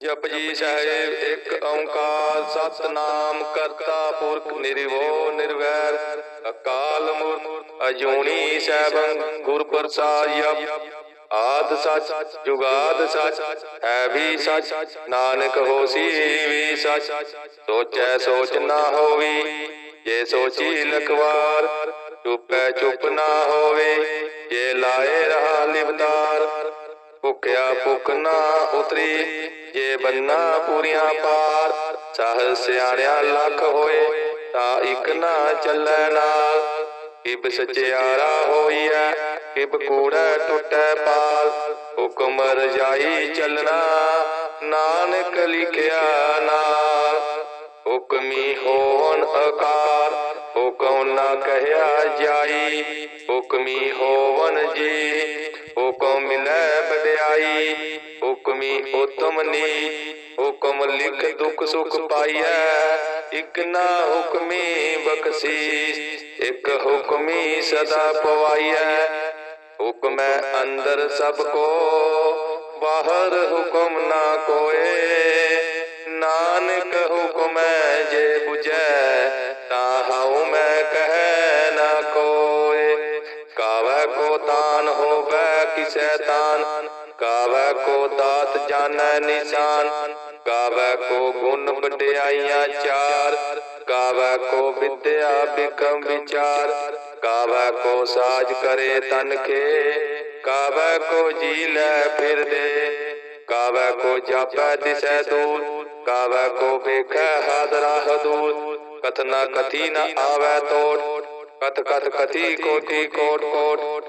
ਜਪਜੀ ਸਾਹਿਬ ਇੱਕ ਓੰਕਾਰ ਸਤਨਾਮ ਕਰਤਾ ਪੁਰਖ ਨਿਰਭਉ ਨਿਰਵੈਰ। ਅਕਾਲ ਮੂਰਤ ਅਜੂਨੀ ਸੈਭੰ ਗੁਰ ਪ੍ਰਸਾਦ ਜਪ। ਆਦ ਸਚ ਜੁਗਾਦ ਸਚ ਹੈ ਵੀ ਸਚ। ਨਾਨਕ ਹੋਸੀ ਵੀ ਸਚ। ਸੋਚੈ। ਸੋਚ ਨਾ ਹੋਵੀ। ਜੇ ਸੋਚੀ ਲਖਵਾਰ ਚੁੱਪੈ ਚੁੱਪ ਨਾ ਹੋਵੇ। ਜੇ ਲਾਏ ਰਹਾ ਲਿਵਦਾਰ ਭੁਖਿਆ ਭੁਖ ਨਾ ਉਤਰੀ, ਜੇ ਬੰਨਾ ਪੂਰੀਆਂ ਪਾਰ ਸਹ ਸਿਆਣਿਆ ਲੱਖ ਹੋਏ, ਤਾਂ ਇੱਕ ਨਾ ਚੱਲੈ ਨਾਲ। ਕਿਬ ਸਚਿਆਰਾ ਹੋਈਐ, ਕਿਬ ਕੂੜੈ ਟੁੱਟੈ ਪਾਲ ਹੁਕਮ ਰਜਾਈ ਚੱਲਣਾ, ਨਾਨਕ ਲਿਖਿਆ ਨਾਲ। ਹੁਕਮੀ ਹੋਵਨ ਆਕਾਰ ਹੁਕਮ ਨਾ ਕਹਿਆ ਜਾਈ। ਹੁਕਮੀ ਹੋਵਨ ਜੀ ਹੁਕਮ ਮਿਲੈ ਵਡਿਆਈ, ਹੁਕਮੀ ਉਤਮ ਨੀ, ਹੁਕਮ ਲਿਖ ਦੁਖ ਸੁਖ ਪਾਈਐ। ਇਕ ਨਾ ਹੁਕਮੀ ਬਖਸ਼ੀਸ, ਇਕ ਹੁਕਮੀ ਸਦਾ ਪਵਾਈਐ। ਹੁਕਮੈ ਅੰਦਰ ਸਭ ਕੋ, ਬਾਹਰ ਹੁਕਮ ਨਾ ਕੋਏ। ਨਾਨਕ ਹੁਕਮੈ ਜੇ ਕਾਵੈ ਕੋ ਕਿਸੈ ਤਾਨ ਕਾਵੈ ਕੋ ਦਾਤ ਜਾਣੈ ਨਿਸ਼ਾਨ ਕਾਵੈ ਕੋ ਗੁਣ ਵਡਿਆਈਆਂ ਚਾਰ ਕਾਵੈ ਕੋ ਵਿਦਿਆ ਬਿਕਮ ਵਿਚਾਰ ਕਾਵੈ ਕੋ ਸਾਜ ਕਰੇ ਤਨ ਕੇ ਕਾਵੈ ਕੋ ਜੀ ਲੈ ਫਿਰਦੇ ਕਾਵੈ ਕੋ ਜਾਪੈ ਦਿਸੈ ਦੂਰ ਕਾਵੈ ਕੋ ਵੇਖੈ ਹਾਦਰਾ ਹਦੂਰ ਕਥਨਾ ਕਥੀ ਨ ਆਵੈ ਤੋੜ, ਕਥ ਕਥ ਕਥੀ ਕੋਟੀ ਕੋਟ ਕੋਟ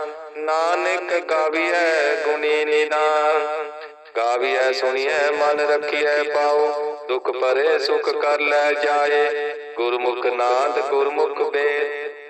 ਨਾਨਕ ਗਾਵੀਐ ਗੁਣੀ ਨਿਦਾਨ। ਗਾਵੀਐ ਸੁਣੀਐ ਮਨ ਰਖੀਐ ਪਾਉ ਦੁਖ ਪਰੇ ਸੁਖ ਕਰ ਲੈ ਜਾਏ। ਗੁਰਮੁਖ ਨਾਦ ਗੁਰਮੁਖ ਬੇਦ।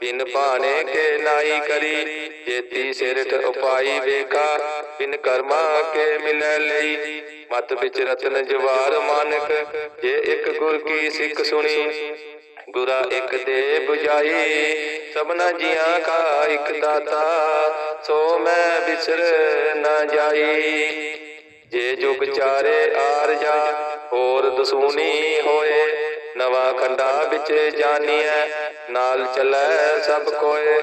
ਬਿਨ ਭਾਣੇ ਕੇ ਨਾਈ ਕਰੀ, ਜੇਤੀ ਸਿਰਠ ਉਪਾਈ ਵੇਖਾ, ਬਿਨ ਕਰਮਾ ਕੇ ਮਿਲੈ ਲਈ। ਮਤ ਵਿੱਚ ਰਤਨ ਜਵਾਰ ਮਾਨਕ, ਜੇ ਇੱਕ ਗੁਰ ਕੀ ਸਿੱਖ ਸੁਣੀ, ਗੁਰਾ ਇੱਕ ਦੇ 부ਜਾਈ ਸਭਨਾ ਜੀਆਂ ਕਾ ਇੱਕ ਦਾਤਾ, ਸੋ ਮੈਂ ਬਿਸਰ ਨਾ ਜਾਈ। ਜੇ ਜੁਗ ਚਾਰੇ ਆਰਜਾ ਹੋਰ ਦਸੂਨੀ ਹੋਏ, ਨਵਾਂ ਖੰਡਾ ਵਿੱਚ ਜਾਨੀਐ। ਨਾਲ ਚਲੈ ਸਭ ਕੋਏ।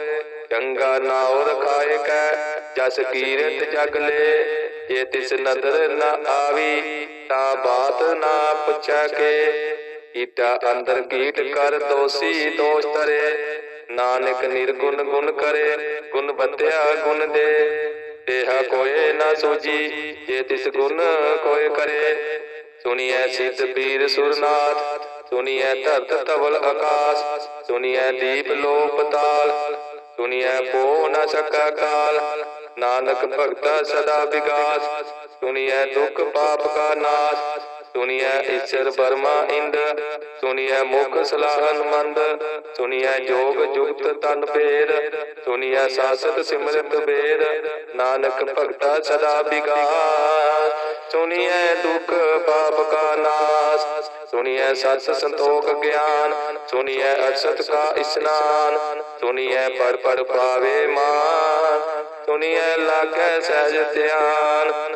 ਚੰਗਾ ਨਾਉ ਰਖਾਏ ਕੈ, ਜਸ ਕੀਰਤ ਜਗ ਲੈ। ਜੇ ਤਿਸ ਨਦਰ ਨ ਆਵੀ, ਤਾਂ ਬਾਤ ਨਾ ਪੁੱਛੈ ਕੇ। ਈਟਾ ਅੰਦਰ ਕੀਟ ਕਰ ਦੋਸੀ ਦੋਸ਼ ਤਰੇ ਨਾਨਕ ਨਿਰਗੁਣ ਗੁਣ ਕਰੇ, ਗੁਣ ਬੰਦਿਆ ਗੁਣ ਦੇ। ਦੇਹਾ ਕੋਏ ਨਾ ਸੂਜੀ, ਜੇ ਤਿਸ ਗੁਣ ਕੋਏ ਕਰੇ। ਸੁਣੀਐ ਸਿੱਧ ਪੀਰ ਸੁਰਨਾਥ, ਸੁਣੀਐ ਧਰਤ ਤਵਲ ਆਕਾਸ। ਸੁਣੀਐ ਦੀਪ ਲੋ ਪਤਾਲ ਸੁਣੀਐ ਪੋ ਨ ਸਕਾ ਕਾਲ। ਨਾਨਕ ਭਗਤਾ ਸਦਾ ਵਿਗਾਸ, ਸੁਣੀਐ ਦੁਖ ਪਾਪ ਕਾ ਨਾਸ। ਸੁਣੀਐ ਈਸ਼ਰ ਬਰਮਾ ਇੰਦ, ਸੁਣੀਐ ਮੁਖ ਸਲਾਹਨ ਮੰਦ ਸੁਣੀਐ ਜੋਗ ਜੁਗਤ ਤਨ ਭੇਦ ਸੁਣੀਐ ਸਾਸਤ ਸਿਮਰਤ ਬੇਰ, ਨਾਨਕ ਭਗਤਾ ਸਦਾ ਵਿਗਾਸ ਸੁਣੀਐ ਦੁਖ ਪਾਪ ਕਾ ਨਾਸ, ਸੁਣੀਐ ਸਤ ਸੰਤੋਖ ਗਿਆਨ, ਸੁਣੀਐ ਅਸਤ ਕਾ ਇਸਨਾਨ, ਸੁਣੀਐ ਪੜ ਪੜ ਪਾਵੇ ਮਾਨ, ਸੁਣੀਐ ਲਾਗੈ ਸਹਿਜ ਧਿਆਨ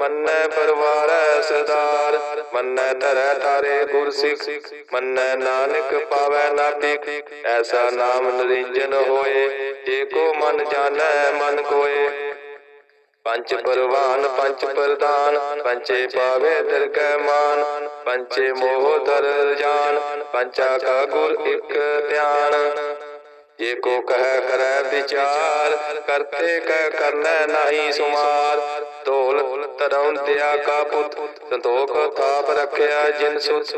ਮੰਨੈ ਪਰਵਾਰੈ ਸਦਾਰ ਮੰਨੈ ਧਰੈ ਤਾਰੇ ਗੁਰ ਸਿੱਖ ਮੰਨੈ ਨਾਨਕ ਪਾਵੈ ਨਾ ਐਸਾ ਨਾਮ ਨਰਿੰਜਨ ਹੋਏ, ਜੇ ਕੋ ਮਨ ਜਾਣੈ, ਮਨ ਕੋਏ। ਪੰਚ ਪਰਵਾਨ, ਪੰਚ ਪ੍ਰਦਾਨ, ਪੰਚੇ ਪਾਵੇ ਦਰਗਹਿ ਮਾਨ, ਪੰਚੇ ਮੋਹ ਦਰ ਜਾਨ ਪੰਚਾ ਕਾ ਗੁਰ ਇਕ ਧਿਆਨ। ਜੇ ਕੋ ਕਹਿ ਕਰੈ ਵਿਚਾਰ, ਕਰਤੇ ਕਹਿ ਕਰਨੈ ਨਾਹੀ ਸੁਮਾਰ। ਢੋਲ ਧਰਮ ਦਿਆ ਕਾ ਪੁੱਤ, ਸੰਤੋਖ ਥਾਪ ਰਖਿਆ ਜਿਨ ਸੁਤ।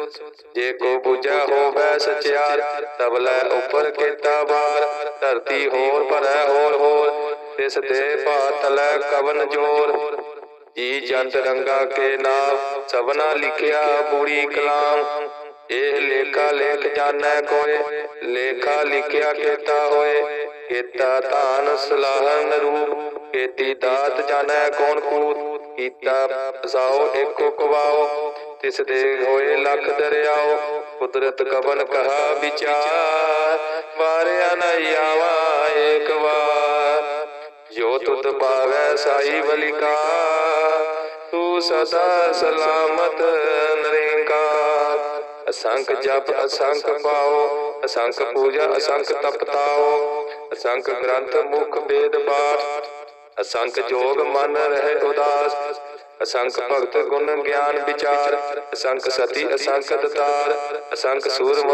ਜੇ ਕੋ ਬੁਝਾ ਹੋਵੇ ਸਚਿਆਰ ਤਬਲੇ ਉਪਰ ਕੀਤਾ ਬਾਰ ਧਰਤੀ ਹੋਰ ਭਰੈ ਹੋਰ ਹੋਰ, ਤਿਸ ਦੇ ਪਾਤਲੈ ਕਵਨ ਜੋਰ। ਜੀ ਜੰਤ ਰੰਗਾ ਕੇ ਨਾਮ ਸਭਨਾ ਲਿਖਿਆ ਪੂਰੀ ਕਲਾਮ। ਇਹ ਲੇਖਾ ਲੇਖ ਜਾਣੈ ਕੋਏ, ਲੇਖਾ ਲਿਖਿਆ ਕੀਤਾ ਹੋਏ। ਕੀਤਾ ਧਾਨ ਸਲਾਹਨ ਰੂਪ, ਕੀਤੀ ਦਾਤ ਜਾਣੈ ਕੌਣ ਕੂਤ। ਕੀਤਾ ਸਾਓ ਏਕੋ ਕਵਾਓ, ਤਿਸ ਦੇ ਹੋਏ ਲੱਖ ਦਰਿਆਓ। ਕੁਦਰਤ ਕਵਨ ਕਹਾ ਵਿਚਾਰ, ਵਾਰਿਆ ਨ ਆਵਾ ਏਕ ਵਾਰ। ਜੋ ਤੁਧ ਪਾਵੈ ਸਾਈ ਬਲਿਕਾ ਤੂੰ ਸਦਾ ਸਲਾਮਤ ਨਰੇਂਕਾਰ। ਅਸੰਖ ਜਪ ਅਸੰਖ ਪਾਓ ਅਸੰਖ ਪੂਜਾ ਅਸੰਖ ਤਪਤਾਓ ਅਸੰਖ ਗ੍ਰੰਥ ਮੁਖ ਵੇਦ ਪਾਠ ਅਸੰਖ ਜੋਗ ਮਨ ਰਹਿ ਉਦਾਸ ਅਸੰਖ ਭਗਤ ਗੁਣ ਗਿਆਨ ਵਿਚਾਰ ਅਸੰਖ ਸਤੀ ਅਸੰਖ ਦਤਾਰ ਅਸੰਖ ਸੂਰਮ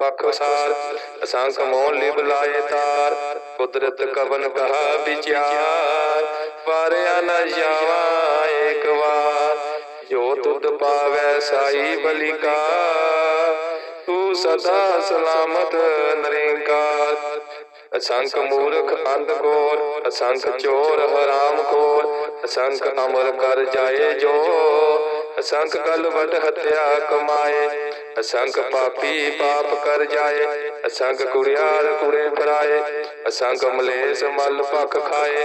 ਪਖਸਾਰ ਅਸੰਖ ਮੋਹ ਲਿਵ ਲਾਏ ਤਾਰ ਕੁਦਰਤ ਕਵਨ ਕਹਾ ਵਿਚਾਰ ਪਾਰਿਆ ਨ ਜਾਵਾ ਪਾਵੈ ਸਾਈ ਬਲਿਕਾ, ਤੂੰ ਸਦਾ ਸਲਾਮਤ ਨਰੇਂਕਾਰ। ਅਸੰਖ ਮੂਰਖ ਅੰਧ ਕੋਰ, ਅਸੰਖ ਚੋਰ ਹਰਾਮ ਕੋਰ, ਅਸੰਖ ਅਮਰ ਕਰ ਜਾਏ ਜੋ, ਅਸੰਖ ਕਲ ਵਟ ਹਤਿਆ ਕਮਾਏ, ਅਸੰਖ ਪਾਪੀ ਪਾਪ ਕਰ ਜਾਏ, ਅਸੰਖ ਕੁੜਿਆਰ ਕੁੜੇ ਫਰਾਏ, ਅਸੰਖ ਮਲੇਸ ਮਲ ਪਖ ਖਾਏ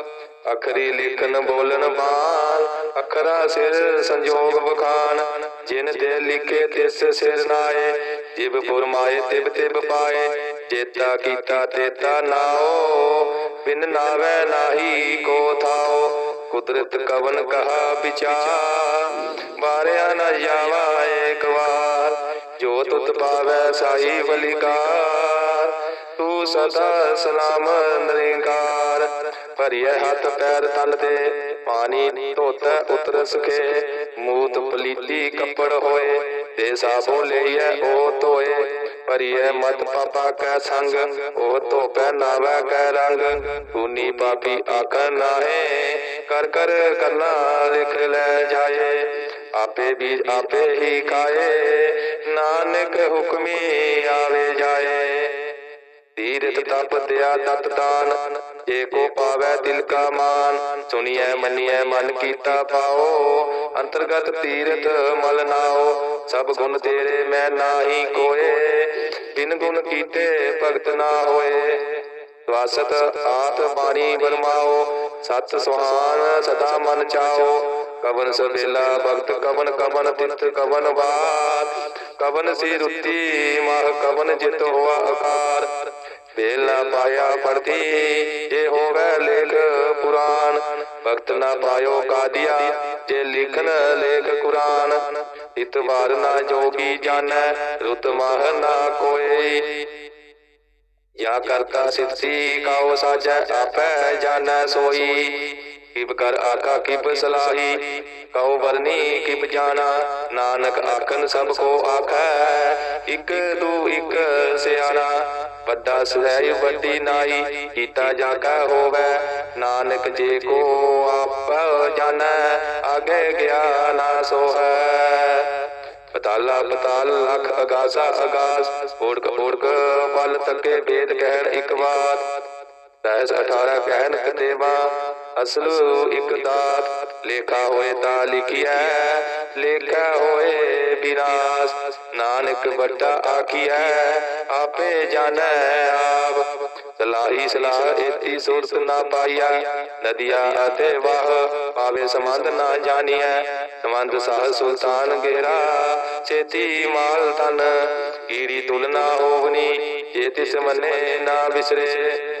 ਅਖਰੀ ਲਿਖਨ ਬੋਲਣ ਬਾਣ ਅਖਰਾ ਸਿਰ ਸੰਜੋਗ ਬਖਾਨ ਜਿਨ ਤੇ ਲਿਖੇ ਤਿਸ ਸਿਰ ਨਾਏ, ਜਿਬ ਫੁਰਮਾਏ ਤਿਬ ਤਿਬ ਪਾਏ ਜੇਤਾ ਕੀਤਾ ਤੇਤਾ ਨਾਓ, ਬਿਨ ਨਾਵੇ ਨਾਹੀ ਕੋ ਥਾਓ, ਕੁਦਰਤ ਕਵਨ ਕਹਾ ਵਿਚਾਰ ਬਾਰਿਆ ਨਾ ਜਾਵਾ ਏਕ ਵਾਰ, ਜੋ ਤੁਤ ਪਾਵੈ ਸਾਈ ਬਲਿਕਾਰ ਤੂੰ ਸਦਾ ਸਲਾਮ ਨਰਿੰਕਾਰ। ਭਰੀਏ ਹੱਥ ਪੈਰ ਤਨ ਤੇ ਪਾਣੀ ਧੋਤਾ ਉਤਰ ਸਕੇ ਮੂਤ ਪਲੀਤੀ ਕੱਪੜ ਹੋਏ ਤੇ ਸਾਬੋ ਲਈਐ ਉਹ ਧੋਏ। ਭਰੀਏ ਮਤ ਪਾਪਾ ਕੈ ਸੰਗ ਉਹ ਧੋਪੈ ਨਾਵੈ ਕੈ ਰੰਗ। ਤੂਨੀ ਪਾਪੀ ਆਖੈ ਨਾਹੇ, ਕਰ ਕਰ ਕਰਨਾ ਲਿਖ ਲੈ ਜਾਏ। ਆਪੇ ਵੀ ਆਪੇ ਹੀ ਖਾਏ, ਨਾਨਕ ਹੁਕਮੀ ਆਵੇ ਜਾਏ। ਤੀਰਥ ਤਪ ਦਿਆ ਤਤ ਦਾਨ, ਜੇ ਕੋ ਪਾਵੈ ਦਿਲ ਕਾ ਮਾਨ, ਸੁਣੀਐ, ਮੰਨੀਐ, ਮਨ ਕੀਤਾ ਪਾਓ। ਅੰਤਰਗਤ ਤੀਰਥ ਮਲ ਨਾਓ, ਸਭ ਗੁਣ ਤੇਰੇ ਮੈਂ ਨਾਹੀ ਕੋਏ। ਬਿਨ ਗੁਣ ਕੀਤੇ ਭਗਤ ਨਾ ਹੋਏ। ਵਾਸਤ ਆਤ ਬਾਣੀ ਬਰਮਾਓ ਸਤ ਸੁਹਾਨ ਸਦਾ ਮਨ ਚਾਓ। ਕਵਨ ਸਵੇਲਾ ਭਗਤ, ਕਵਨ ਕਵਨ ਤਿਤ ਕਵਨ ਬਾਤ। ਕਵਨ ਸੀ ਰੁੱਤੀ ਮਹ ਕਵਨ ਜਿਤ ਹੋਆ ਆਕਾਰ ਵੇਲਾ ਪਾਇਆ ਪੜਤੀ ਜੇ ਹੋਵੇ ਲੇਖ ਪੁਰਾਨ ਭਗਤ ਨਾ ਪਾਇਓ ਕਾਦੀਆ ਜੇ ਲਿਖਨ ਲੇਖ ਕੁਰਾਨ ਇਤਵਾਰ ਨਾ ਜੋਗੀ ਜਾਣੈ ਰੁਤ ਮਾਹ ਨਾ ਕੋਈ या करता सिद्धि काओ साजै आपै जानੈ सोई किब कर आका किब सलाही कहो बरनी किब जाना नानक आखन सब को आखै इक दू इक सियाना ਵੱਡਾ ਸਹਿ ਵੱਡੀ ਨਾਈ ਕੀਤਾ ਜਾ ਕੈ ਹੋਵੇ। ਨਾਨਕ ਜੇ ਕੋ ਆਪ ਜਾਣੈ ਆਗੇ ਗਿਆ ਨਾ ਪਤਾਲਾ ਪਤਾਲ ਲਖ ਅਗਾਸਾ ਅਗਾਸ ਓੜਕ ਓੜਕ ਪਲ ਤੱਕੇ ਵੇਦ ਕਹਿਣ ਇੱਕ ਬਾਤ ਦਸ 18 ਕਹਿਣ ਕਤੇਵਾ, ਅਸਲ ਇੱਕ ਦਾਤ। ਲੇਖਾ ਹੋਏ ਤਾਂ ਲਿਖਿਆ ਲੇਖਾ ਹੋਏ ਵਿਰਾਸ ਨਾਨਕ ਵੱਡਾ ਆਖੀਐ ਆਪੇ ਜਾਣੈ ਆਪ। ਸਲਾਹੀ ਸਲਾਹ ਏਤੀ ਸੁਰਤ ਨਾ ਪਾਈਆ। ਨਦੀਆ ਅਤੇ ਵਾਹ ਪਾਵੇ ਸੰਬੰਧ ਨਾ ਜਾਣੀਐ। ਸੰਬੰਧ ਸਾਹ ਸੁਲਤਾਨ ਗੇਰਾ ਛੇਤੀ ਮਾਲ ਤਨ ਕੀੜੀ ਤੁਲਨਾ ਹੋਵਨੀ, ਜੇ ਤਿਸ ਮੰਨੇ ਨਾ ਵਿਸਰੇ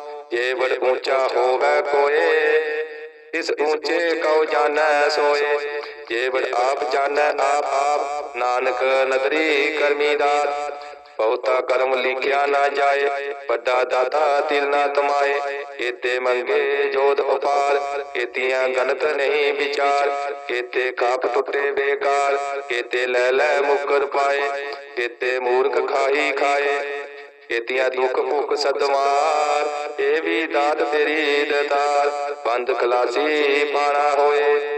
ਜੇ ਵਡ ਉੱਚਾ ਹੋਵੇ ਕੋਏ, ਇਸ ਉੱਚੇ ਕਉ ਜਾਣੈ ਸੋਏ। ਜੇ ਵਡ ਆਪ ਜਾਣੈ ਆਪ ਆਪ, ਨਾਨਕ ਨਦਰੀ ਕਰਮੀ ਦਾਤ ਬਹੁਤਾ ਕਰਮ ਲਿਖਿਆ ਨਾ ਜਾਏ, ਵੱਡਾ ਦਾਤਾ ਤਿਲ ਨਾ ਤਮਾਏ। ਏਤੇ ਮੰਗੇ ਜੋਤ ਉਪਾਰ ਏਤੀਆਂ ਗਣਤ ਨਹੀਂ ਵਿਚਾਰ। ਏਤੇ ਕਾਪ ਟੁੱਟੇ ਬੇਕਾਰ ਏਤੇ ਲੈ ਲੈ ਮੁਕਰ ਪਾਏ। ਏਤੇ ਮੂਰਖ ਖਾਈ ਖਾਏ ਏਤੀਆਂ ਦੁੱਖ ਭੁੱਖ ਸਦਮਾਰ ਇਹ ਵੀ ਦਾਤ ਤੇਰੀ ਦਤਾਰ ਬੰਦ ਖਲਾਸੀ ਪਾਣਾ ਹੋਏ।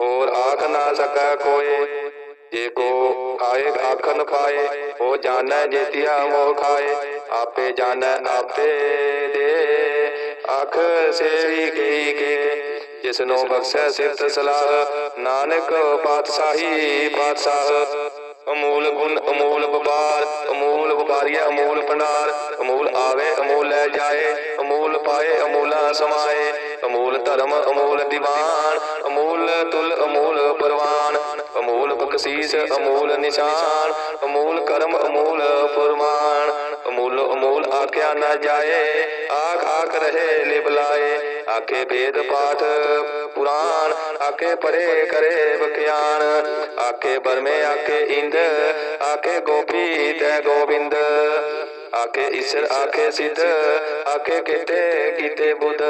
ਹੋਰ ਆਖ ਨਾ ਸਕੈ ਕੋਏ ਜੇ ਕੋ ਆਏ ਆਖਨ ਪਾਏ ਉਹ ਜਾਣੈ ਜੇਤਿਆ ਮੋਹ ਖਾਏ। ਆਪੇ ਜਾਣੈ ਆਪੇ ਦੇ, ਆਖ ਸੇਵੀ ਕਈ ਕੇ। ਜਿਸ ਨੂੰ ਬਖਸ਼ੈ ਸਿਫਤ ਸਲਾਹ, ਨਾਨਕ ਪਾਤਸ਼ਾਹੀ ਪਾਤਸ਼ਾਹ। ਅਮੂਲ ਗੁਣ, ਅਮੂਲ ਵਪਾਰ, ਅਮੂਲ ਵਪਾਰੀਆ ਅਮੂਲ ਭੰਡਾਰ ਅਮੂਲ ਆਵੇ ਅਮੂਲ ਲੈ ਜਾਏ ਅਮੂਲ ਪਾਏ ਅਮੂਲਾ ਸਮਾਏ ਅਮੂਲ ਧਰਮ ਅਮੂਲ ਦੀਵਾਨ ਅਮੂਲ ਤੁਲ ਅਮੂਲ ਪਰਵਾਨ ਅਮੂਲ ਬਖਸ਼ੀਸ ਅਮੂਲ ਨਿਸ਼ਾਨ ਅਮੂਲ ਕਰਮ ਅਮੂਲ ਫਰਮਾਨ ਅਮੂਲ ਅਮੂਲ ਆਖਿਆ ਨਾ ਜਾਏ ਆਖ ਆਖ ਰਹੇ ਲਿਵ ਲਾਏ ਆਖੇ ਵੇਦ ਪਾਠ ਪੁਰਾਨ ਆਖੇ ਪਰੇ ਕਰੇ ਬਖਿਆਨ। ਆਖੇ ਬਰਮੇ, ਆਖੇ ਇੰਦ, ਆਖੇ ਗੋਪੀ ਤੈ ਗੋਬਿੰਦ। ਆਖੇ ਈਸ਼ਰ, ਆਖੇ ਸਿੱਧ, ਆਖੇ ਕੀਤੇ ਕੀਤੇ ਬੁੱਧ।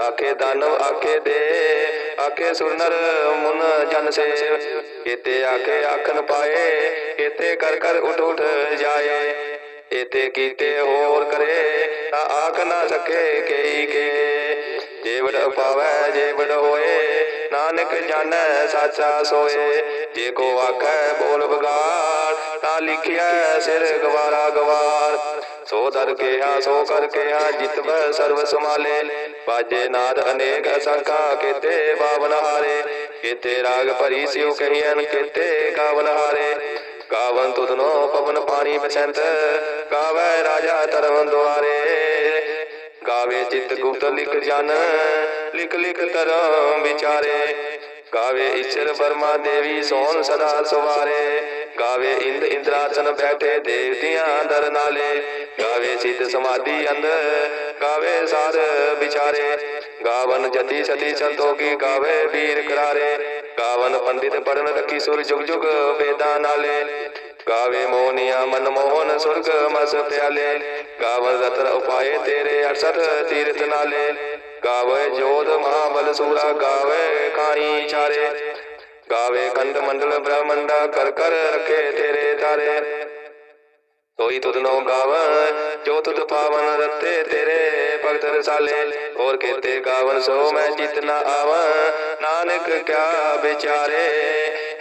ਆਖੇ ਦਾਨਵ, ਆਖੇ ਦੇ, ਆਖੇ ਸੁਨਰ ਮੁਨ ਜਨ ਸੇਵ ਕੀਤੇ ਆਖੇ ਆਖਨ ਪਾਏ ਕੀਤੇ ਕਰ ਕਰ ਉਠ ਉਠ ਜਾਏ। ਇਤੇ ਕੀਤੇ ਹੋਰ ਕਰੇ, ਤਾਂ ਆਖ ਨਾ ਸਕੇ ਕਈ ਕੇ। ਜੇਵੜ ਪਾਵੈ ਜੇਵੜ ਹੋਏ। ਨਾਨਕ ਜਾਣੈ, ਸਾਚਾ ਸੋਏ। ਜੇ ਕੋ ਆਖੈ, ਬੋਲ ਬਗਾੜ ਤਾਂ ਲਿਖਿਆ ਸਿਰ ਗਵਾਰਾ ਗਵਾਰ। ਸੋ ਦਰ ਕਿਹਾ, ਸੋ ਕਰ ਕਿਹਾ, ਜਿਤਵੈ ਸਰਬ ਸਮਾਲੇ ਬਾਜੇ ਨਾਦ ਅਨੇਕ ਅਸੰਖਾ, ਕੀਤੇ ਬਾਵਨ ਹਾਰੇ। ਕੀਤੇ ਰਾਗ ਭਰੀ ਸਿਉ ਕਹੀਐਨ, ਕੀਤੇ ਗਾਵਨ ਹਾਰੇ। ਗਾਵਨ ਤੁਧਨੋ ਪਵਨ ਪਾਣੀ ਬਸੰਤ, ਗਾਵੇ ਰਾਜਾ ਧਰਮ ਦੁਆਰੇ। ਗਾਵੇ ਚਿਤ ਗੁਪਤ ਲਿਖ ਜਨ, ਲਿਖ ਲਿਖ ਧਰਮ ਵਿਚਾਰੇ। ਗਾਵੇ ਈਸ਼ਰ ਬਰਮਾ ਦੇਵੀ ਸੋਨ ਸਦਾ ਸਵਾਰੇ। ਗਾਵੇ ਇੰਦ ਇੰਦਰਾਸਨ ਬੈਠੇ ਦੇਵਤਿਆਂ ਦਰ ਨਾਲੇ। ਗਾਵੇ ਸਿੱਧ ਸਮਾਧੀ ਅੰਦਰ ਗਾਵੇ ਸਾਰ ਵਿਚਾਰੇ। ਗਾਵਨ ਜਤੀ ਸਤੀ ਸੰਤੋਗੀ ਗਾਵੇ ਵੀਰ ਕਰਾਰੇ। ਗਾਵਨ ਪੰਡਿਤ ਪੜਨ ਰਖੀ ਸੁਰ ਜੁਗ ਜੁਗ ਵੇਦਾਂ ਨਾਲੇ। ਗਾਵੇ ਮੋਹਨੀਆ ਮਨ ਮੋਹਨ ਸੁਰਗ ਮਸ ਪਿਆਲੇ ਗਾਵਨ ਰਤਨ ਉਪਾਏ ਤੇਰੇ 68 ਤੀਰਥ ਨਾਲੇ ਗਾਵੇ ਜੋਧ ਮਹਾਬਲ ਸੂਰਾ ਗਾਵੇ ਕਾਣੀ ਚਾਰੇ ਗਾਵੇ ਖੰਡ ਮੰਡਲ ਬ੍ਰਹਮੰਡਾ ਕਰ ਕਰ ਰਖੇ ਤੇਰੇ ਤਾਰੇ। ਤੋਈ ਤੁਧ ਨੋ ਗਾਵਨ ਜੋ ਤੁਧ ਪਾਵਨ ਰਤੇ ਤੇਰੇ ਭਗਤ ਰਸਾਲੇ, ਹੋਰ ਕੇਤੇ ਗਾਵਨ ਸੋ ਮੈਂ ਜਿਤ ਨਾ ਆਵਨ ਨਾਨਕ ਕਿਆ ਵਿਚਾਰੇ।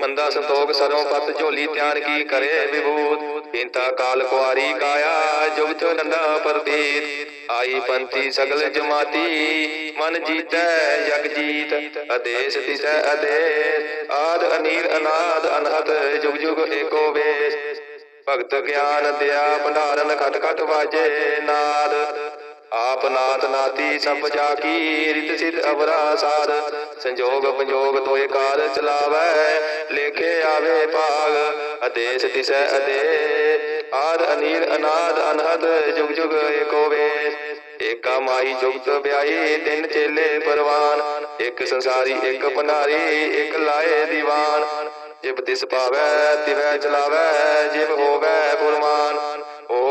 ਮੰਦਾ ਸੰਤੋਖ ਸਰੋਂ ਪਤ ਝੋਲੀ ਤਿਆਰ ਕੀ ਕਰੇ ਵਿਭੂਤ? ਪਿੰਤਾ ਕਾਲ ਕੁਆਰੀ ਕਾਇਆ, ਜੁਗ ਚੋ ਨੰਦਾ ਪਰਦੀਤ ਆਈ ਪੰਥੀ ਸਗਲ ਜਮਾਤੀ, ਮਨ ਜੀਤੈ ਜਗ ਜੀਤ। ਅਦੇਸ ਤਿਸੈ ਅਦੇਸ ਆਦ ਅਨੀਰ ਅਨਾਦ ਅਨਹਦ, ਜੁਗ ਜੁਗ ਏਕੋ ਵੇਸ। ਭਗਤ ਗਿਆਨ ਦਿਆ ਭੰਡਾਰਨ ਖਟ ਖਟ ਵਾਜੇ ਨਾਦ। ਆਪ ਨਾਥ ਨਾਤੀ ਸਭ ਜਾ ਕੀ ਰਿਤ ਸਿਧ ਅਵਰਾ ਸਾਧ, ਸੰਜੋਗ ਪੰਜੋਗ ਤੋਏ ਕਾਲ ਚਲਾਵੈ, ਲੇਖੇ ਆਵੇ ਭਾਗ ਅਦੇਸ ਤਿਸੈ ਅਦੇ ਆਦ ਅਨੀਰ ਅਨਾਦ ਅਨਹਦ, ਜੁਗ ਜੁਗ ਏਕੋ ਵੇਸ। ਏਕਾ ਮਾਈ ਜੁਗਤ ਵਿਆਹੀ, ਤਿੰਨ ਚੇਲੇ ਪਰਵਾਨ। ਇੱਕ ਸੰਸਾਰੀ, ਇੱਕ ਭੰਡਾਰੀ ਇੱਕ ਲਾਏ ਦੀਵਾਨ। ਜਿਬ ਤਿਸ ਪਾਵੈ, ਤਿਵੈ ਚਲਾਵੈ, ਜਿਬ ਹੋਵੈ ਫੁਰਮਾਨ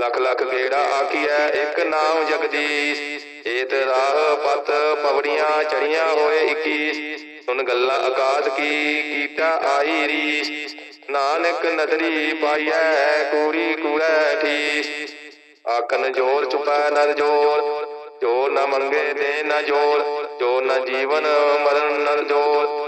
ਲਖ ਲੱਖ ਗੇੜਾ ਆਕੀਐ ਇੱਕ ਨਾਮ ਜਗਦੀਸ਼। ਏਤ ਰਾਹ ਪਤ ਪਵੜੀਆਂ ਚੜੀਆਂ ਹੋਏ 21 ਸੁਨ ਗੱਲਾਂ ਆਕਾਸ਼ ਕੀ, ਕੀਟਾ ਆਈ ਰੀਸ। ਨਾਨਕ ਨਦਰੀ ਪਾਈਐ, ਕੂੜੀ ਕੂੜੈ ਠੀਸ। ਆਕਨ ਜੋਰ ਚੁਪੈ ਨਰ ਜੋਰ, ਜੋ ਨਾ ਮੰਗੇ ਦੇ ਨਾ ਜੋਰ, ਜੋ ਨਾ ਜੀਵਨ ਮਰਨ ਨਰ ਜੋਰ।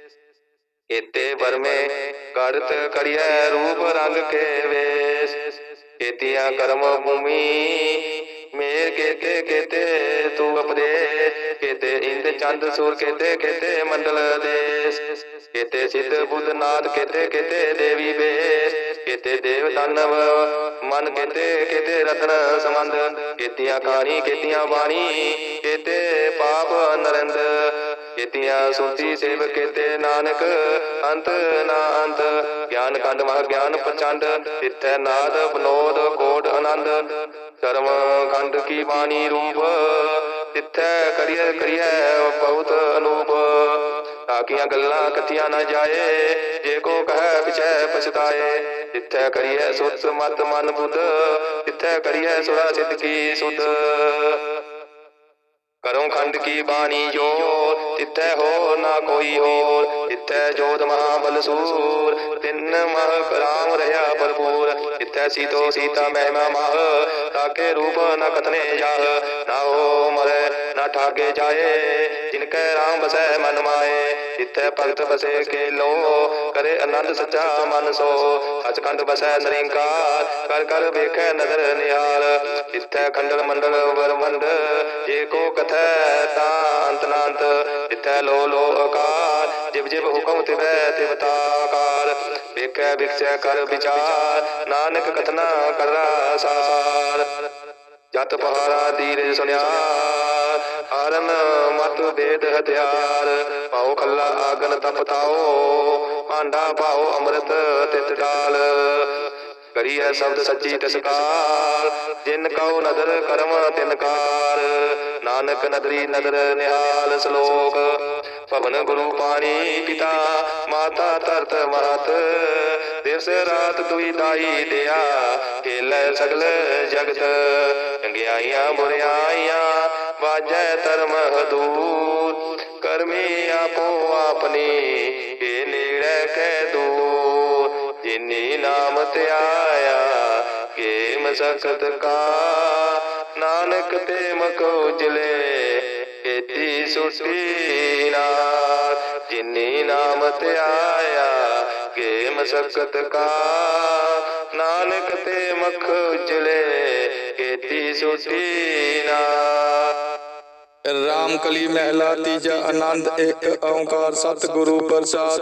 ਕੇਤੇ ਵਰਮੇ ਕਰਤ ਕਰਿਐ ਰੂਪ ਰੰਗ ਕੇ ਵੇਸ। ਕੇਤੀਆਂ ਕਰਮ ਭੂਮੀ ਮੇਰ ਕੇਤੇ ਕੇਤੇ ਤੂੰ ਅਪਦੇ ਕੇਤੇ ਇੰਦ ਚੰਦ ਸੂਰ ਕੇਤੇ ਕੇਤੇ ਮੰਡਲ ਦੇਸ। ਕੇਤੇ ਸਿੱਧ ਬੁੱਧ ਨਾਥ ਕੇਤੇ ਕੇਤੇ ਦੇਵੀ ਬੇਸ ਕੇਤੇ ਦੇਵ ਦਾਨਵ ਮਨ ਕੇਤੇ ਕੇਤੇ ਰਤਨ ਸੰਬੰਧ। ਕੇਤੀਆਂ ਕਾਣੀ ਕੇਤੀਆਂ ਬਾਣੀ ਕੇਤੇ ਪਾਪ ਨਰੰਦ। ਕੇਤੀਆਂ ਸੁਰਤੀ ਸੇਵ ਕੇਤੇ ਨਾਨਕ, ਅੰਤ ਨਾ ਅੰਤ। ਗਿਆਨ ਕੰਡ ਮਹ ਗਿਆਨ ਪ੍ਰਚੰਡ, ਤਿੱਥੈ ਨਾਦ ਬਨੋਦ ਕੋਟ ਆਨੰਦ। ਕਰਮ ਖੰਡ ਕੀ ਬਾਣੀ ਰੂਪ, ਤਿੱਥੈ ਕਰੀਏ ਕਰੀਏ ਬਹੁਤ ਅਨੂਪ। ਤਾਕੀਆਂ ਗੱਲਾਂ ਕਥੀਆਂ ਨਾ ਜਾਏ, ਜੇ ਕੋ ਕਹੈ ਪਿਛੈ ਪਛਤਾਏ। ਤਿੱਥੈ ਕਰੀਏ ਸੁਤ ਮਤ ਮਨ ਬੁੱਧ, ਤਿੱਥੈ ਕਰੀਏ ਸੁਰਾ ਸਿੱਧ ਕੀ ਸੁਧ। ਕਰਮ ਖੰਡ ਕੀ ਬਾਣੀ ਜੋ ਤਿੱਥੈ ਹੋਰ ਨਾ ਕੋਈ ਹੋਰ। ਤਿੱਥੈ ਜੋਤ ਮਹਾ ਬਲਸੂਰ। ਤਿੰਨ ਮਹ ਰਾਮ ਰਹਾ ਭਰਪੂਰ। ਤਿੱਥੈ ਸੀਤੋ ਸੀਤਾ ਮਹਿਮਾ ਮਹ। ਤਾਕੇ ਰੂਪ ਨ ਕਥਨੇ ਜਾਹ। ਨਾ ਹੋ ਮਰੇ ਨਾ ਠਾਗੇ ਜਾਏ ਜਿਨ ਕੈ ਰਾਮ ਬਸੈ ਮਨ ਮਾਏ ਤਿੱਥੈ ਭਗਤ ਬਸੇ ਕੇ ਲੋ ਕਰੇ ਆਨੰਦ ਸੱਚਾ ਮਨ ਸੋ। ਸਚਖੰਡ ਬਸੈ ਨਿਰੰਕਾਰ ਕਰ ਕਰ ਵੇਖੈ ਨਦਰ ਨਿਹਾਲ। ਇਥੈ ਖੰਡਲ ਮੰਡਲ ਵਰਮੰਡ ਜੇ ਕੋ ਕਥੈ ਤਾਂ ਅੰਤ ਨਾੰਤ ਲੋ ਲੋ ਅਕਾਲ ਜਿਵ ਜਿਵ ਹੁਕਮ ਤਿਵੈ ਤਿਵ ਤਾਕਾਰ। ਵੇਖੈ ਵਿਖਸੈ ਕਰ ਵਿਚਾਰ, ਨਾਨਕ ਕਥਨਾ ਕਰਾ ਸਾਰ। ਜਤ ਪਹਾਰਾ ਤੀਰੇ ਸੁਨਿਆ ਹਰਨ ਮਤ ਵੇਦ ਹਥਿਆਰ। ਪਾਉ ਖੱਲਾ ਆਗਨ ਤਪਤਾਓ ਆਂਡਾ ਪਾਉ ਅੰਮ੍ਰਿਤ ਤਿਤ ਡਾਲ ਕਰੀਐ ਸ਼ਬਦ ਸੱਚੀ ਤਸਕਾਰ, ਜਿਨ ਕਉ ਨਦਰ ਕਰਮ ਤਿਨਕਾਰ ਨਾਨਕ ਨਦਰੀ ਨਦਰ ਨਿਹਾਲ ਸ਼ਲੋਕ, ਭਵਨ ਗੁਰੂ ਪਾਣੀ ਪਿਤਾ, ਮਾਤਾ ਧਰਤ ਮਾਤ ਦਿਵਸ ਰਾਤ ਦੁਈ ਦਾਈ ਦਿਆ, ਖੇਲੇ ਸਗਲ ਜਗਤ। ਚੰਗਿਆਈਆਂ ਬੁਰਿਆਈਆਂ ਵਾਜੈ ਧਰਮ ਹਦੂਰ ਕਰਮੀ ਆਪੋ ਆਪਣੀ ਏ ਨੇੜੇ ਕਹਿ ਦੂਰ, ਜਿਨੀ ਨਾਮ ਤੇ ਆਇਆ ਕੇ ਮਸਕਤ ਕਾ। ਨਾਨਕ ਤੇ ਮਕ ਉਜਲੇ ਕੀਤੀ ਸੁਟੀ ਨਾਲ ਜਿਨੀ ਨਾਮ ਤੇ ਆਇਆ ਕੇ ਮਸਕਤ ਕਾ। ਨਾਨਕ ਤੇ ਮਖ ਉਜਲੇ ਕੀਤੀ ਸੁਟੀ ਨਾਲ ਰਾਮ ਕਲੀ ਮਹਿਲਾ ਤੀਜਾ ਆਨੰਦ, ਇੱਕ ਓੰਕਾਰ ਸਤਿਗੁਰੂ ਪ੍ਰਸਾਦ।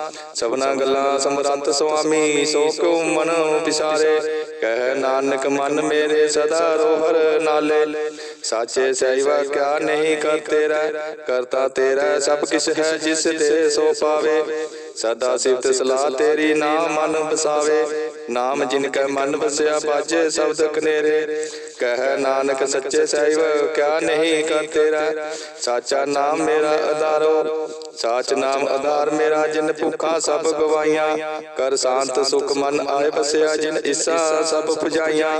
ਸਭਨਾ ਗੱਲਾਂ ਸਮਰੰਤ ਸੁਆਮੀ, ਸੋ ਕਿਉ ਮਨ ਵਿਸਾਰੇ ਕਹਿ ਨਾਨਕ ਮਨ ਮੇਰੇ ਸਦਾ ਰੋਹਰ ਨਾਲੇ। ਸਾਚੇ ਸਹਿਵਾ ਕਿਆ ਨਹੀਂ ਕਰ ਤੇਰਾ, ਕਰਤਾ ਤੇਰਾ ਸਭ ਕਿਛ ਹੈ ਜਿਸ ਦੇ ਸੋ ਪਾਵੇ। ਸਦਾ ਸਿਫਤ ਸਲਾਹ ਤੇਰੀ ਨਾਮ ਮਨ ਵਸਾਵੇ। ਨਾਮ ਜਿਨ ਕੈ ਮਨ ਵਸਿਆ ਬਾਜੇ ਸ਼ਬਦ ਕਨੇਰੇ ਕਹਿ ਨਾਨਕ ਸੱਚੇ ਸਹਿਬ ਕਿਆ ਨਹੀਂ ਕਰ ਤੇਰਾ। ਸਾਚਾ ਨਾਮ ਮੇਰਾ ਆਧਾਰੋ ਸਾਚ ਨਾਮ ਆਧਾਰ ਮੇਰਾ ਜਿਨ ਭੁੱਖਾ ਸਭ ਗਵਾਈਆਂ ਕਰ ਸ਼ਾਂਤ ਸੁਖ ਮਨ ਆਏ ਬਸਿਆ ਜਿਨ ਇਸਾ ਸਭ ਪੁਜਾਈਆਂ।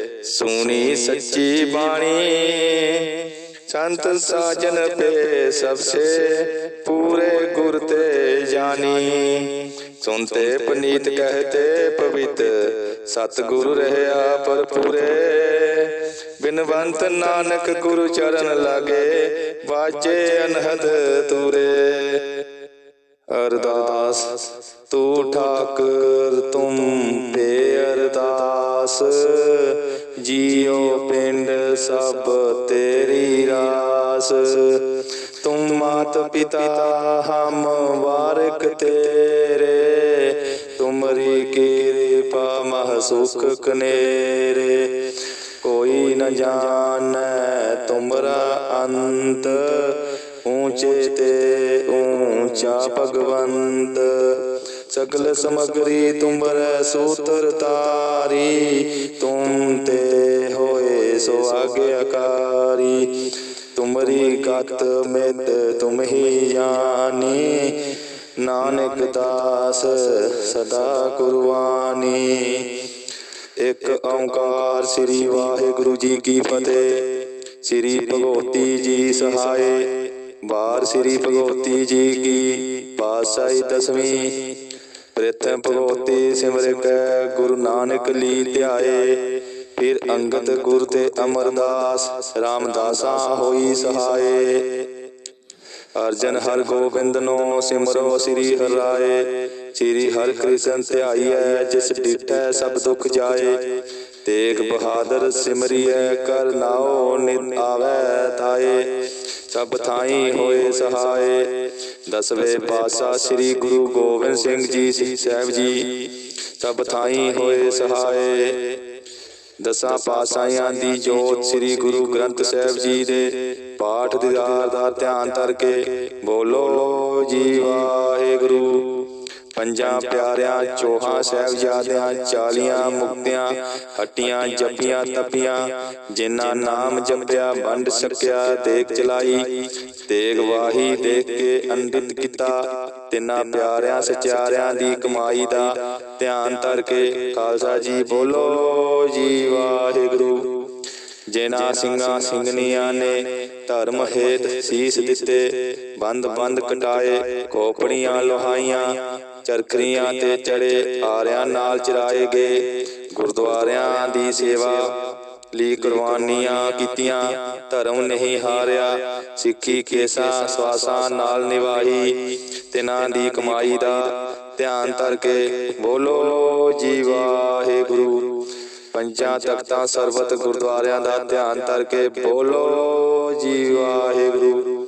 ਸੁਣੀ ਸੱਚੀ ਬਾਣੀ। ਸੰਤ ਸਾਜਨ ਪੇ ਸਭਸੇ ਪੂਰੇ ਗੁਰ ਤੇ ਜਾਨੀ ਸੁਨਤੇ ਪਨੀਤ ਕਹਤੇ ਪਵਿੱਤ। ਸਤਿਗੁਰੂ ਰਹਿਆ ਪਰ ਪੂਰੇ ਬਿਨਵੰਤ ਨਾਨਕ ਗੁਰੂ ਚਰਨ ਲਾਗੇ। ਵਾਜੇ ਅਨਹਦ ਤੂਰੇ। ਅਰਦਾਸ ਤੂੰ ਠਾਕਰ ਤੁਮ ਪੇ ਅਰਦਾਸ। ਸਭ ਤੇਰੀ ਰਾਸ। ਤੂੰ ਮਾਤ ਪਿਤਾ, ਹਮ ਵਾਰਕ ਤੇਰੇ। ਤੁਮਰੀ ਕਿਰਪਾ, ਮਹ ਸੁਖ ਕਨੇਰੇ। ਕੋਈ ਨ ਜਾਣੈ ਤੁਮਰਾ ਅੰਤ। ਊਂਚੇ ਤੇ ਊਂਚਾ ਭਗਵੰਤ। ਸਗਲ ਸਮਗਰੀ ਤੁਮਰੇ ਸੂਤਰ ਤਾਰੀ, ਤੁਮ ਤੇ ਹੋਏ ਸੋ ਆਗਿਆਕਾਰੀ ਤੁਮਰੀ ਗਤ ਮਿਤ ਤੁਮ ਹੀ ਜਾਣੀ, ਨਾਨਕ ਦਾਸ ਸਦਾ ਕੁਰਬਾਨੀ। ਇੱਕ ਓੰਕਾਰ ਸ੍ਰੀ ਵਾਹਿਗੁਰੂ ਜੀ ਕੀ ਫਤਿਹ। ਸ੍ਰੀ ਭਗਵਤੀ ਜੀ ਸਹਾਏ ਵਾਰ ਸ੍ਰੀ ਭਗਵਤੀ ਜੀ ਕੀ ਪਾਤਸ਼ਾਹੀ ਦਸਵੀਂ। ਪ੍ਰਥਮ ਭਗਵਤੀ ਸਿਮਰ ਕੈ, ਗੁਰੂ ਨਾਨਕ ਲੀ ਧਿਆਏ। ਫਿਰ ਅੰਗਦ ਗੁਰ ਤੇ ਅਮਰਦਾਸ, ਰਾਮਦਾਸਾ ਹੋਈ ਸਹਾਏ। ਅਰਜਨ ਹਰ ਗੋਬਿੰਦ ਨੋ ਸਿਮਰੋ ਸ੍ਰੀ ਹਰਿ ਰਾਏ। ਸ੍ਰੀ ਹਰਿ ਕ੍ਰਿਸ਼ਨ ਧਿਆਈਐ ਜਿਸ ਡਿਠੈ ਸਭ ਦੁਖ ਜਾਏ। ਤੇਗ ਬਹਾਦਰ ਸਿਮਰਿਐ, ਕਰ ਨਾਉ ਨਿਤ ਆਵੈ ਥਾਏ। ਸਭ ਥਾਈ ਹੋਏ ਸਹਾਏ। ਦਸਵੇਂ ਪਾਤਸ਼ਾਹ ਸ੍ਰੀ ਗੁਰੂ ਗੋਬਿੰਦ ਸਿੰਘ ਜੀ ਸਾਹਿਬ ਜੀ। ਸਭ ਥਾਈ ਹੋਏ ਸਹਾਏ। ਦਸਾਂ ਪਾਤਸ਼ਾਹਾਂ ਦੀ ਜੋਤ ਸ੍ਰੀ ਗੁਰੂ ਗ੍ਰੰਥ ਸਾਹਿਬ ਜੀ ਦੇ ਪਾਠ ਦੀਦਾਰ ਦਾ ਧਿਆਨ ਕਰਕੇ ਕੇ ਬੋਲੋ, ਜੀ ਵਾਹਿਗੁਰੂ। ਪੰਜਾਂ ਪਿਆਰਿਆਂ, ਚੋਹਾਂ ਸਾਹਿਬਜ਼ਾਦਿਆਂ, ਚਾਲੀਆਂ ਮੁਕਤਿਆਂ, ਹੱਟੀਆਂ ਜਪੀਆਂ ਤਪੀਆਂ, ਜਿਨ੍ਹਾਂ ਨਾਮ ਜਪਿਆ, ਵੰਡ ਸਕਿਆ ਦੇਖ ਚਲਾਈ ਤੇਗ ਵਾਹੀ, ਦੇਖ ਕੇ ਅੰਡਿਤ ਕੀਤਾ, ਤਿੰਨਾਂ ਪਿਆਰਿਆਂ, ਸਚਿਆਰਿਆਂ ਦੀ ਕਮਾਈ ਦਾ ਧਿਆਨ ਧਰ ਕੇ ਖਾਲਸਾ ਜੀ ਬੋਲੋ ਜੀ ਵਾਹਿਗੁਰੂ। ਜਿਨ੍ਹਾਂ ਸਿੰਘਾਂ ਸਿੰਘਨੀਆਂ ਨੇ ਧਰਮ ਹੇਤ ਸੀਸ ਦਿੱਤੇ ਬੰਦ ਬੰਦ ਕਟਾਏ, ਖੋਪੜੀਆਂ ਲੋਹਾਈਆਂ ਚਰਖਰੀਆਂ ਤੇ ਚੜੇ ਆਰਿਆਂ ਨਾਲ ਚਰਾਏ ਗਏ। ਗੁਰਦੁਆਰਿਆਂ ਦੀ ਸੇਵਾ ਲਈ ਕੁਰਬਾਨੀਆਂ ਕੀਤੀਆਂ। ਧਰਮ ਨਹੀਂ ਹਾਰਿਆ। ਸਿੱਖੀ ਕੇਸਾਂ ਸਵਾਸਾਂ ਨਾਲ ਨਿਵਾਹੀ ਤਿਨਾਂ ਦੀ ਕਮਾਈ ਦਾ ਧਿਆਨ ਧਰ ਕੇ ਬੋਲੋ, ਜੀ ਵਾਹਿਗੁਰੂ। ਪੰਜਾਂ ਤਖਤਾਂ ਸਰਬਤ ਗੁਰਦੁਆਰਿਆਂ ਦਾ ਧਿਆਨ ਧਰ ਕੇ ਬੋਲੋ, ਜੀ ਵਾਹਿਗੁਰੂ।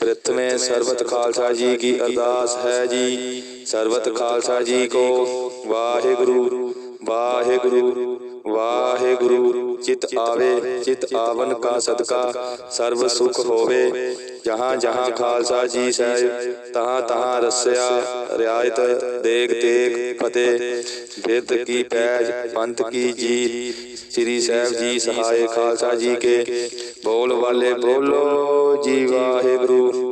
ਪ੍ਰਥਮੇ ਸਰਬਤ ਖਾਲਸਾ ਜੀ ਕੀ ਅਰਦਾਸ ਹੈ ਜੀ। ਸਰਬਤ ਖਾਲਸਾ ਜੀ ਕੋ, ਵਾਹਿਗੁਰੂ ਵਾਹਿਗੁਰੂ ਵਾਹਿਗੁਰੂ। ਚਿਤ ਆਵੇ, ਚਿਤ ਆਵਨ ਕਾ ਸਦਕਾ, ਸਰਬ ਸੁਖ ਹੋਵੇ। ਜਹਾਂ ਜਹਾਂ ਖਾਲਸਾ ਜੀ ਸਾਹਿਬ, ਤਹਾਂ ਤਹਾਂ ਰਸਿਆ, ਰਿਆਇਤ ਦੇਖ ਤੇਗ, ਫਤਿਹ। ਬਿਰਧ ਕੀ ਪੈਜ, ਪੰਥ ਕੀ ਜੀਤ ਸ੍ਰੀ ਸਾਹਿਬ ਜੀ ਸਹਾਏ ਖਾਲਸਾ ਜੀ ਕੇ। ਬੋਲ ਵਾਲੇ ਬੋਲੋ ਜੀ ਵਾਹਿਗੁਰੂ।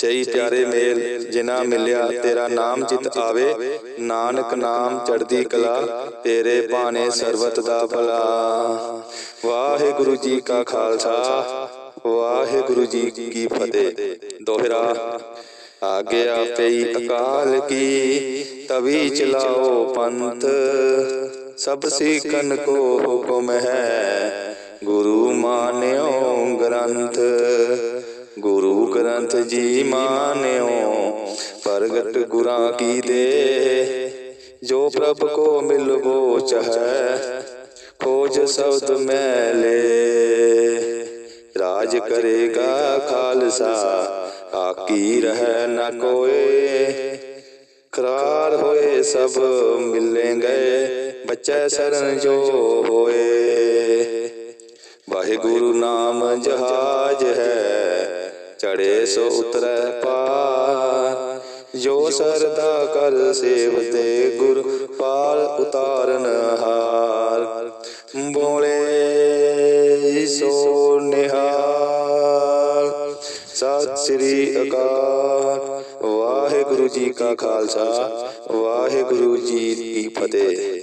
ਚਈ ਪਿਆਰੇ ਮੇਲ ਜਿਨਾ ਮਿਲਿਆ ਤੇਰਾ ਨਾਮ ਚਿਤ ਆਵੇ ਨਾਨਕ ਨਾਮ ਚੜਦੀ ਕਲਾ ਤੇਰੇ ਭਾਣੇ ਸਰਬਤ ਦਾ ਭਲਾ। ਵਾਹਿਗੁਰੂ ਜੀ ਕਾ ਖਾਲਸਾ ਵਾਹਿਗੁਰੂ ਜੀ ਕੀ ਫਤਿਹ। ਦੋਹਰਾ ਆਗਿਆ ਪਈ ਅਕਾਲ ਕੀ ਤਵੀ ਚਲਾਓ ਪੰਥ। ਸਭ ਸਿੱਖਨ ਕੋ ਹੁਕਮ ਹੈ। ਗੁਰੂ ਮਾਨਿਓ ਗ੍ਰੰਥ। ਗੁਰੂ ਗ੍ਰੰਥ ਜੀ ਮਾਨਿਓ, ਪ੍ਰਗਟ ਗੁਰਾਂ ਕੀ ਦੇ। ਜੋ ਪ੍ਰਭ ਕੋ ਮਿਲਵੋ ਚਾਹੈ ਖੋਜ ਸ਼ਬਦ ਮੈਲੇ ਰਾਜ ਕਰੇਗਾ ਖਾਲਸਾ, ਆਕੀ ਰਹਿ ਨਾ ਕੋਏ। ਕਰਾਰ ਹੋਏ ਸਭ ਮਿਲੇ ਬੱਚੇ ਸਰਨ ਜੋ ਹੋਏ। ਵਾਹਿਗੁਰੂ ਨਾਮ ਜਹਾਜ ਹੈ ਚੜੇ ਸੋ ਉਤਰੈ ਪਾਰ। ਜੋ ਸਰਦਾ ਕਰ ਸੇਵਤੇ ਗੁਰ ਪਾਲ ਉਤਾਰਨ ਹਾਰ। ਬੋਲੇ ਸੋ ਨਿਹਾਲ ਸਤਿ ਸ੍ਰੀ ਅਕਾਲ। ਵਾਹਿਗੁਰੂ ਜੀ ਕਾ ਖਾਲਸਾ। ਵਾਹਿਗੁਰੂ ਜੀ ਕੀ ਫਤਿਹ।